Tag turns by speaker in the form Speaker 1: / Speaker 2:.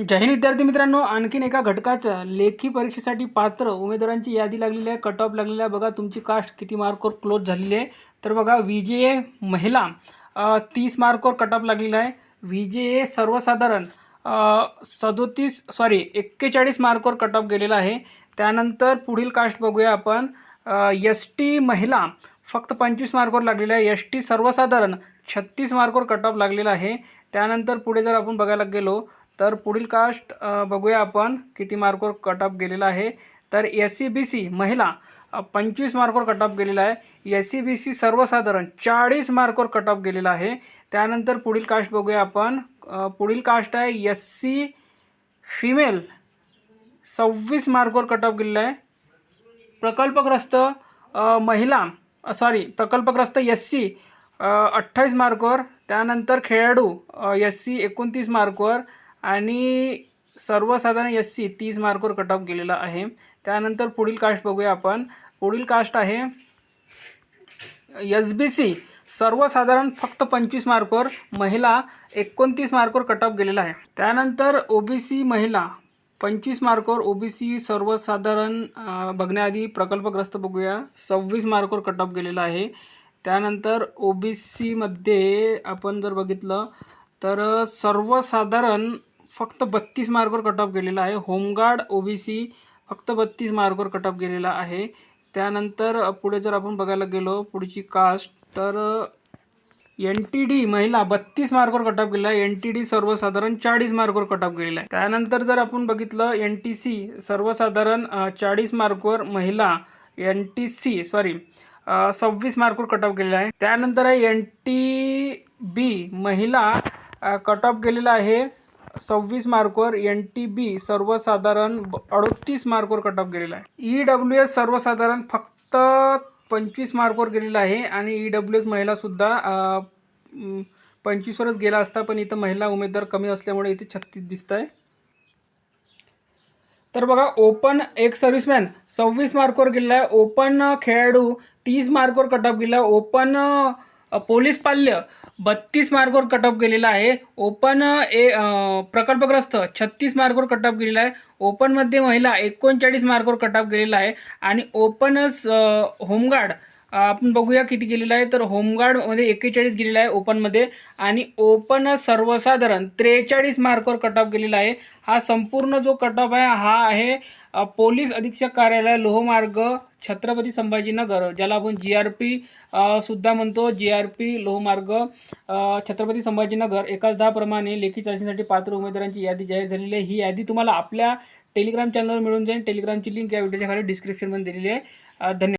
Speaker 1: जय हिंद विद्यार्थी मित्रांनो आणखीन एका घटकाच्या लेखी परीक्षेसाठी पात्र उमेदवारांची यादी लागलेली आहे. कट ऑफ लागलेला आहे. बघा तुमची कास्ट किती मार्कवर क्लोज झालेली आहे. तर बघा व्ही जे ए महिला तीस मार्कवर कट ऑफ लागलेला आहे. व्ही जे ए सर्वसाधारण सदोतीस सॉरी एक्केचाळीस मार्कवर कट ऑफ गेलेला आहे. त्यानंतर पुढील कास्ट बघूया आपण. एस टी महिला फक्त पंचवीस मार्कवर लागलेला आहे. एस टी सर्वसाधारण छत्तीस मार्कवर कट ऑफ लागलेला आहे. त्यानंतर पुढे जर आपण बघायला गेलो तर पुढील कास्ट बघूया आपण किती मार्कवर कटअप गेलेला आहे. तर एस सी बी सी महिला पंचवीस मार्कवर कटअप गेलेला आहे. एस सी बी सी सर्वसाधारण चाळीस मार्कवर कटअप गेलेला आहे. त्यानंतर पुढील कास्ट बघूया आपण. पुढील कास्ट आहे एस सी फिमेल सव्वीस मार्कवर कटअप गेलेला आहे. प्रकल्पग्रस्त महिला सॉरी प्रकल्पग्रस्त एस सी अठ्ठावीस मार्कवर. त्यानंतर खेळाडू एस सी एकोणतीस मार्कवर. आणि सर्वसाधारण एस सी तीस मार्कवर कट ऑफ गेलेला आहे. त्यानंतर पुढील कास्ट बघूया आपण. पुढील कास्ट आहे एस बी सी सर्वसाधारण फक्त पंचवीस मार्कवर महिला एकोणतीस मार्कवर कट ऑफ गेलेला आहे. त्यानंतर ओ बी सी महिला पंचवीस मार्कवर ओ बी सी सर्वसाधारण बघण्याआधी प्रकल्पग्रस्त बघूया. सव्वीस मार्कवर कट ऑफ गेलेला आहे. त्यानंतर ओ बी सीमध्ये आपण जर बघितलं तर सर्वसाधारण फक्त बत्तीस मार्कवर कट ऑफ गेलेला आहे. होमगार्ड ओ बी सी फक्त बत्तीस मार्कवर कट ऑफ गेलेला आहे. त्यानंतर पुढे जर आपण बघायला गेलो पुढची कास्ट तर एन टी डी महिला बत्तीस मार्कवर कट ऑफ गेलेला आहे. एन टी डी सर्वसाधारण चाळीस मार्कवर कट ऑफ गेलेला आहे. त्यानंतर जर आपण बघितलं एन टी सी सर्वसाधारण चाळीस मार्कवर महिला एन टी सी सॉरी सव्वीस मार्कवर कट ऑफ गेलेला आहे. त्यानंतर आहे एन टी बी महिला कट ऑफ गेलेला आहे. सव्वीस मार्कवर एन टी बी सर्वसाधारण अडोतीस मार्कवर कट ऑफ गेलेला आहे. ई डब्ल्यू एस सर्वसाधारण फक्त पंचवीस मार्कवर गेलेला आहे आणि ई डब्ल्यू एस महिलासुद्धा पंचवीसवरच गेला असता पण इथं महिला उमेदवार कमी असल्यामुळे इथे छत्तीस दिसत आहे तर बघा ओपन एक सर्व्हिसमॅन सव्वीस मार्कवर गेलेला आहे. ओपन खेळाडू तीस मार्कवर कट ऑफ गेला ओपन पोलीस पाल्य बत्तीस मार्गवर कट ऑफ गेलेला आहे. ओपन ए प्रकल्पग्रस्त छत्तीस मार्कवर कट ऑफ गेलेला आहे. ओपनमध्ये महिला एकोणचाळीस मार्गवर कट ऑफ गेलेला आहे. आणि ओपन होमगार्ड आपण बघूया किती गेलेला आहे. तर होमगार्डमध्ये एक्केचाळीस गेलेला आहे ओपनमध्ये आणि ओपन सर्वसाधारण त्रेचाळीस मार्कवर कट ऑफ गेलेला आहे. हा संपूर्ण जो कट ऑफ आहे हा आहे पोलीस अधीक्षक कार्यालय लोहमार्ग छत्रपती संभाजीनगर ज्याला आपण जी आर पी सुद्धा म्हणतो. जी आर पी लोहमार्ग छत्रपती संभाजीनगर एकाच दहाप्रमाणे लेखी चाचणीसाठी पात्र उमेदवारांची यादी जाहीर झालेली आहे. ही यादी तुम्हाला आपल्या टेलिग्राम चॅनलवर मिळून जाईल. टेलिग्रामची लिंक या व्हिडिओच्या खाली डिस्क्रिप्शनमध्ये दिलेली आहे. धन्यवाद.